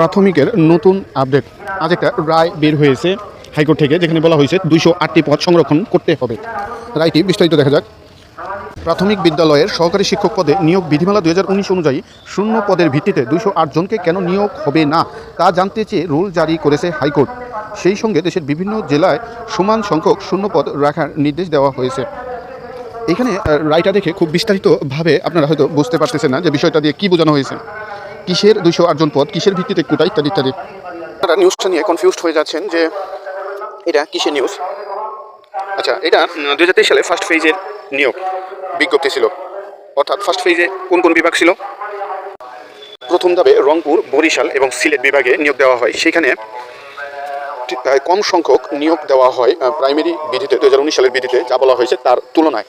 প্রাথমিকের নতুন আপডেট। আজ একটা রায় বের হয়েছে হাইকোর্ট থেকে, যেখানে বলা হয়েছে দুইশো আটটি পদ সংরক্ষণ করতে হবে। রায়টি বিস্তারিত দেখা যাক। প্রাথমিক বিদ্যালয়ের সহকারী শিক্ষক পদে নিয়োগ বিধিমালা দুই হাজার উনিশ অনুযায়ী শূন্য পদের ভিত্তিতে দুইশো জনকে কেন নিয়োগ হবে না, তা জানতে চেয়ে রুল জারি করেছে হাইকোর্ট। সেই সঙ্গে দেশের বিভিন্ন জেলায় সমান সংখ্যক শূন্য পদ রাখার নির্দেশ দেওয়া হয়েছে। এখানে রায়টা দেখে খুব বিস্তারিতভাবে আপনারা হয়তো বুঝতে পারতেছেন না যে বিষয়টা দিয়ে কী বোঝানো হয়েছে। কিসের দুইশো আটজন পদ, কিসের ভিত্তিতে কোটা ইত্যাদি ইত্যাদি আপনারা নিউজটা নিয়ে কনফিউজড হয়ে যাচ্ছেন যে এটা কিসের নিউজ আচ্ছা এটা দুই হাজার সালে ফার্স্ট ফেজের নিয়োগ বিজ্ঞপ্তি ছিল। অর্থাৎ ফার্স্ট ফেজে কোন কোন বিভাগ ছিল? প্রথম ধাপে রংপুর, বরিশাল এবং সিলেট বিভাগে নিয়োগ দেওয়া হয়। সেখানে কম সংখ্যক নিয়োগ দেওয়া হয় প্রাইমারি বিধিতে দু হাজার উনিশ সালের বিধিতে যা বলা হয়েছে তার তুলনায়।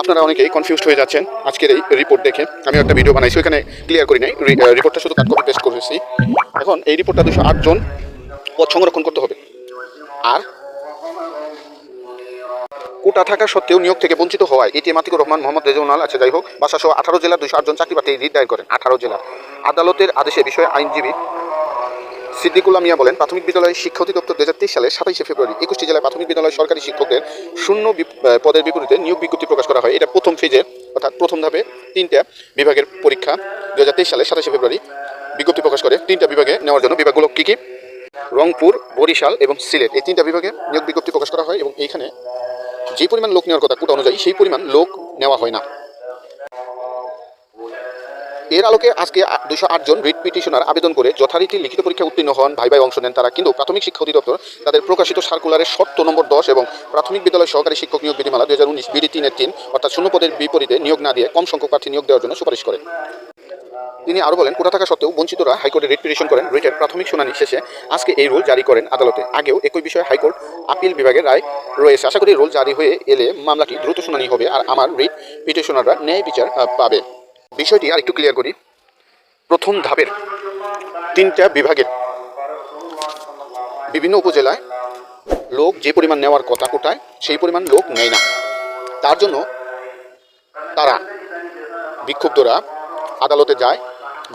আপনারা অনেকেই কনফিউজড হয়ে যাচ্ছেন আজকের এই রিপোর্ট দেখে। আমি একটা ভিডিও বানাইছি ওখানে ক্লিয়ার করি নাই। রিপোর্টটা শুধু কাট কপি পেস্ট করেছি। এখন এই রিপোর্টটা দুশো জন পদ সংরক্ষণ করতে হবে। আর কোটা থাকা সত্ত্বেও নিয়োগ থেকে বঞ্চিত হওয়ায় এটিএম আতিকুর রহমান, মোহাম্মদ রেজওয়াল আছে যাই হোক বাসা সহ আঠারো জেলার দুশো আটজন চাকরি প্রার্থী রিট দায়ের করেন। আঠারো জেলার আদালতের আদেশে বিষয়ে আইনজীবী সিদ্দিকুল্লা মিয়া বলেন, প্রাথমিক বিদ্যালয়ের শিক্ষা অধিদপ্তর দু হাজার তেইশ সালে সাতাইশে ফেব্রুয়ারি একুশটি জেলায় প্রাথমিক বিদ্যালয়ের সরকারি শিক্ষকদের শূন্য পদের বিপরীতে নিয়োগ বিজ্ঞপ্তি প্রকাশ করা হয়। এটা প্রথম ফেজের অর্থাৎ প্রথম ধাপে তিনটা বিভাগের পরীক্ষা দু হাজার তেইশ সালে সাতাশে ফেব্রুয়ারি বিজ্ঞপ্তি প্রকাশ করে। তিনটা বিভাগে নেওয়ার জন্য বিভাগগুলো কী কী? রংপুর, বরিশাল এবং সিলেট। এই তিনটা বিভাগে নিয়োগ বিজ্ঞপ্তি প্রকাশ করা হয় এবং এইখানে যে পরিমাণ লোক নেওয়ার কথা কোটা অনুযায়ী সেই পরিমাণ লোক নেওয়া হয় না। এর আলোকে আজকে দুশো জন রিট পিটিশনার আবেদন করে যথারীতি লিখিত পরীক্ষা উত্তীর্ণ হন, ভাই ভাই অংশ নেন তারা। কিন্তু প্রাথমিক শিক্ষা অধিদপ্তর তাদের প্রকাশিত সার্কুলারের শর্ত নম্বর দশ এবং প্রাথমিক বিদ্যালয় সহকারী শিক্ষক নিয়োগ বিধিমালা দু হাজার উনিশ বিডি তিনের তিন, অর্থাৎ শূন্য পদের বিপরীতে নিয়োগ না দিয়ে কম সংখ্যক প্রার্থী নিয়োগ দেওয়ার জন্য সুপারিশ করে তিনি আরও বলেন কোটা থাকা সত্ত্বেও বঞ্চিতরা হাইকোর্টে রিট পিটিশন করেন, রিটের প্রাথমিক শুনানি শেষে আজকে এই রুল জারি করেন আদালতে। আগেও একই বিষয়ে হাইকোর্ট আপিল বিভাগের রায় রয়েছে। আশা করি রুল জারি হয়ে এলে মামলাটি দ্রুত শুনানি হবে আর আমার রিট পিটিশনাররা ন্যায় বিচার পাবে। বিষয়টি আর একটু ক্লিয়ার করি। প্রথম ধাপের তিনটা বিভাগের বিভিন্ন উপজেলায় লোক যে পরিমাণ নেওয়ার কথা কোটায় সেই পরিমাণ লোক নেয় না। তার জন্য তারা বিক্ষুব্ধরা আদালতে যায়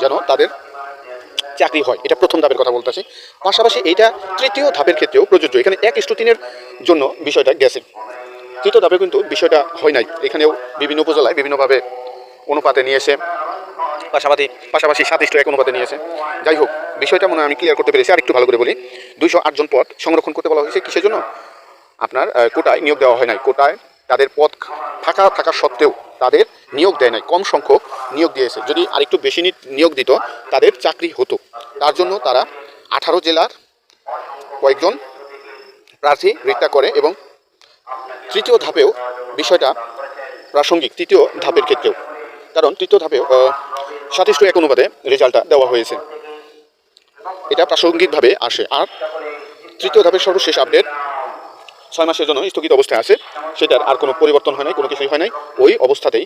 যেন তাদের চাকরি হয়। এটা প্রথম ধাপের কথা বলতেছি পাশাপাশি এইটা তৃতীয় ধাপের ক্ষেত্রেও প্রযোজ্য। এখানে এক ইস্টু তিনের জন্য বিষয়টা গেছে। তৃতীয় ধাপে কিন্তু বিষয়টা হয় নাই। এখানেও বিভিন্ন উপজেলায় বিভিন্নভাবে অনুপাতে নিয়েছে। পাশাপাশি পাশাপাশি সাত এক অনুপাতে নিয়েছে। যাই হোক, বিষয়টা মনে আমি ক্লিয়ার করতে পেরেছি আর একটু ভালো করে বলি। দুইশো আটজন পদ সংরক্ষণ করতে বলা হয়েছে কিসের জন্য? আপনার কোটায় নিয়োগ দেওয়া হয় নাই। কোটায় তাদের পদ ফাঁকা থাকা সত্ত্বেও তাদের নিয়োগ দেয় নাই। কম সংখ্যক নিয়োগ দিয়েছে। যদি আরেকটু বেশি নিয়োগ দিত, তাদের চাকরি হতো। তার জন্য তারা আঠারো জেলার কয়েকজন প্রার্থী রিক্তা করে এবং তৃতীয় ধাপেও বিষয়টা প্রাসঙ্গিক, তৃতীয় ধাপের ক্ষেত্রেও। কারণ তৃতীয় ধাপেও সাতিষ্ঠ এক অনুপাতে রেজাল্টটা দেওয়া হয়েছে। এটা প্রাসঙ্গিকভাবে আসে। আর তৃতীয় ধাপের সর্বশেষ আপডেট ছয় মাসের জন্য স্থগিত অবস্থায় আছে। সেটার আর কোনো পরিবর্তন হয় নাই, কোনো কিছুই হয় নাই। ওই অবস্থাতেই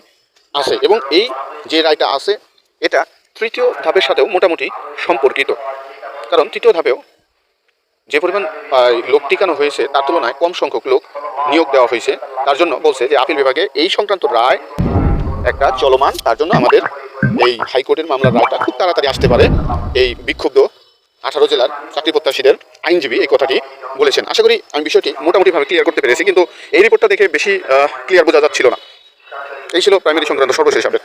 আছে। এবং এই যে রায়টা আছে, এটা তৃতীয় ধাপের সাথেও মোটামুটি সম্পর্কিত। কারণ তৃতীয় ধাপেও যে পরিমাণ লোক টিকানো হয়েছে, তার তুলনায় কম সংখ্যক লোক নিয়োগ দেওয়া হয়েছে। তার জন্য বলছে যে, আপিল বিভাগে এই সংক্রান্ত রায় একটা চলমান, তার জন্য আমাদের এই হাইকোর্টের মামলার রায়টা খুব তাড়াতাড়ি আসতে পারে। এই বিক্ষুব্ধ আঠারো জেলার চাকরি প্রত্যাশীদের আইনজীবী এই কথাটি বলেছেন। আশা করি আমি বিষয়টি মোটামুটিভাবে ক্লিয়ার করতে পেরেছি, কিন্তু এই রিপোর্টটা দেখে বেশি ক্লিয়ার বোঝা যাচ্ছিল না। এই ছিল প্রাইমারি সংক্রান্ত সর্বশেষ আপডেট